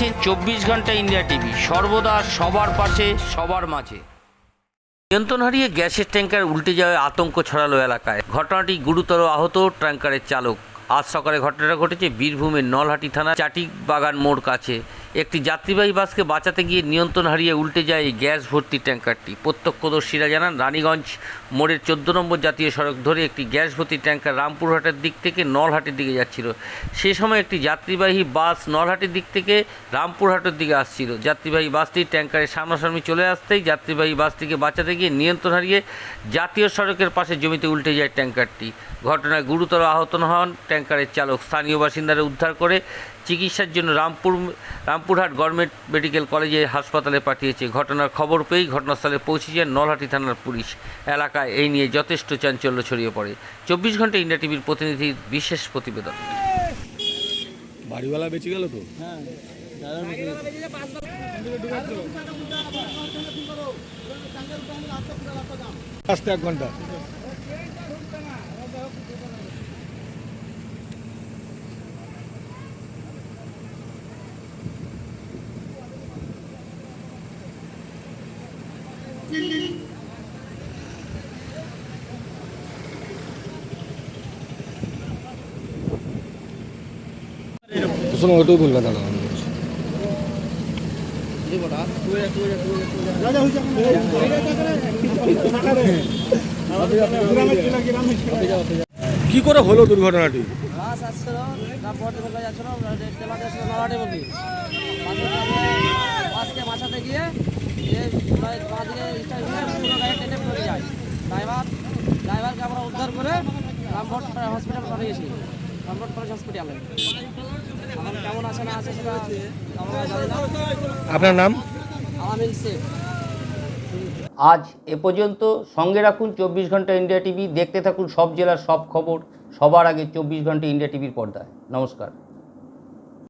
দেখছেন চব্বিশ ঘণ্টা ইন্ডিয়া টিভি। সর্বদা সবার পাশে, সবার মাঝে। নিয়ন্ত্রণ হারিয়ে গ্যাসের ট্যাঙ্কার উল্টে যাওয়ায় আতঙ্ক ছড়ালো এলাকায়। ঘটনাটি গুরুতর আহত ট্যাঙ্কারের চালক। আজ সকালে ঘটনাটা ঘটেছে বীরভূমের নলহাটি থানা চাটি বাগান মোড় কাছে। একটি যাত্রীবাহী বাসকে বাঁচাতে গিয়ে নিয়ন্ত্রণ হারিয়ে উল্টে যায় এই গ্যাস ভর্তি ট্যাঙ্কারটি। প্রত্যক্ষদর্শীরা জানান, রানীগঞ্জ মোড়ের চোদ্দ নম্বর জাতীয় সড়ক ধরে একটি গ্যাস ভর্তি ট্যাঙ্কার রামপুরহাটের দিক থেকে নলহাটের দিকে যাচ্ছিল। সে সময় একটি যাত্রীবাহী বাস নলহাটের দিক থেকে রামপুরহাটের দিকে আসছিল। যাত্রীবাহী বাসটি ট্যাঙ্কারের সামনাসামনি চলে আসতেই যাত্রীবাহী বাসটিকে বাঁচাতে গিয়ে নিয়ন্ত্রণ হারিয়ে জাতীয় সড়কের পাশে জমিতে উল্টে যায় ট্যাঙ্কারটি। ঘটনায় গুরুতর আহত হন ট্যাঙ্কারের চালক। স্থানীয় বাসিন্দারা উদ্ধার করে চিকিৎসার জন্য রামপুর রামপুরহাট গভর্নমেন্ট মেডিকেল কলেজে হাসপাতালে পাঠিয়েছে। ঘটনার খবর পেয়েই ঘটনাস্থলে পৌঁছে যায় নলহাটি থানার পুলিশ। এলাকায় এই নিয়ে যথেষ্ট চাঞ্চল্য ছড়িয়ে পড়ে। চব্বিশ ঘণ্টা ইন্ডিয়া টিভির প্রতিনিধির বিশেষ প্রতিবেদন। বাড়িওয়ালা বেঁচে গেল তো? আসতে এক ঘণ্টা। শোনো ওটাও বলবে দাদা। কি করে হলো দুর্ঘটনাটি? বাস আসছিল বাসকে বাঁচাতে গিয়ে যে প্রায় বাঁ দিকে স্টার্ট পুরো গাড়ি টেনে পড়ে যায়। ড্রাইভার ড্রাইভারকে আমরা উদ্ধার করে রামভট হসপিটাল পাঠিয়েছি। রামভট কলেজ হসপিটালে কেমন আছে না আছে সেটা না। আপনার নাম? আলামিন শেখ। আজ এ পর্যন্ত সঙ্গে রাখুন চব্বিশ ঘণ্টা ইন্ডিয়া টিভি। দেখতে থাকুন সব জেলার সব খবর। সবার আগে চব্বিশ ঘণ্টা ইন্ডিয়া টিভির পর্দায়। নমস্কার।